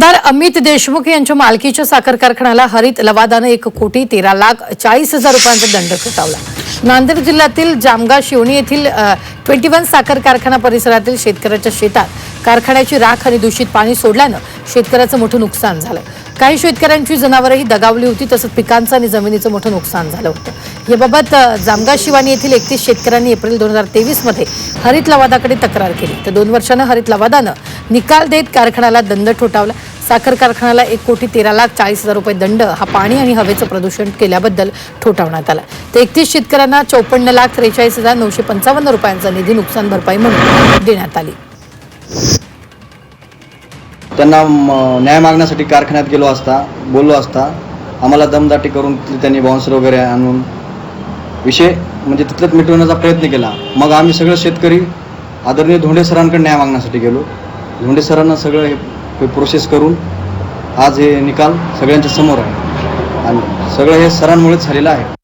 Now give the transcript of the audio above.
आमदार अमित देशमुख यांच्या मालकीच्या साखर कारखान्याला हरित लवादानं एक कोटी तेरा लाख चाळीस हजार रुपयांचा दंड ठोठावला नांदेड जिल्ह्यातील जामगा शिवणी येथील ट्वेंटी वन साखर कारखाना परिसरातील शेतकऱ्याच्या शेतात कारखान्याची राख आणि दूषित पाणी सोडल्यानं शेतकऱ्याचं मोठं नुकसान झालं. काही शेतकऱ्यांची जनावरंही दगावली होती तसंच पिकांचं आणि जमिनीचं मोठं नुकसान झालं होतं. याबाबत जामगा शिवानी येथील एकतीस शेतकऱ्यांनी एप्रिल दोन हजार तेवीसमध्ये हरित लवादाकडे तक्रार केली. तर दोन वर्षानं हरित लवादानं निकाल देत कारखान्याला दंड ठोठावला. साखर कारखान्याला एक कोटी तेरा लाख चाळीस हजार रुपये दंड हा पाणी आणि हवेचं प्रदूषण केल्याबद्दल ठोठावण्यात आला. तर एकतीस शेतकऱ्यांना चौपन्न लाख त्रेचाळीस हजार नऊशे पंचावन्न रुपयांचा निधी नुकसान भरपाई म्हणून देण्यात आली. त्यांना न्याय मागण्यासाठी कारखान्यात गेलो असता बोललो असता आम्हाला दमदाटी करून त्यांनी बाउन्सर वगैरे आणून विषय म्हणजे तिथलंच मिटवण्याचा प्रयत्न केला. मग आम्ही सगळं शेतकरी आदरणीय धोंडे सरांकडे न्याय मागण्यासाठी गेलो. धोंडे सरांना सगळं हे प्रोसेस करून आज हे निकाल सगळ्यांच्या समोर आहे. आणि सगळं हे सरांमुळेच झालेलं आहे.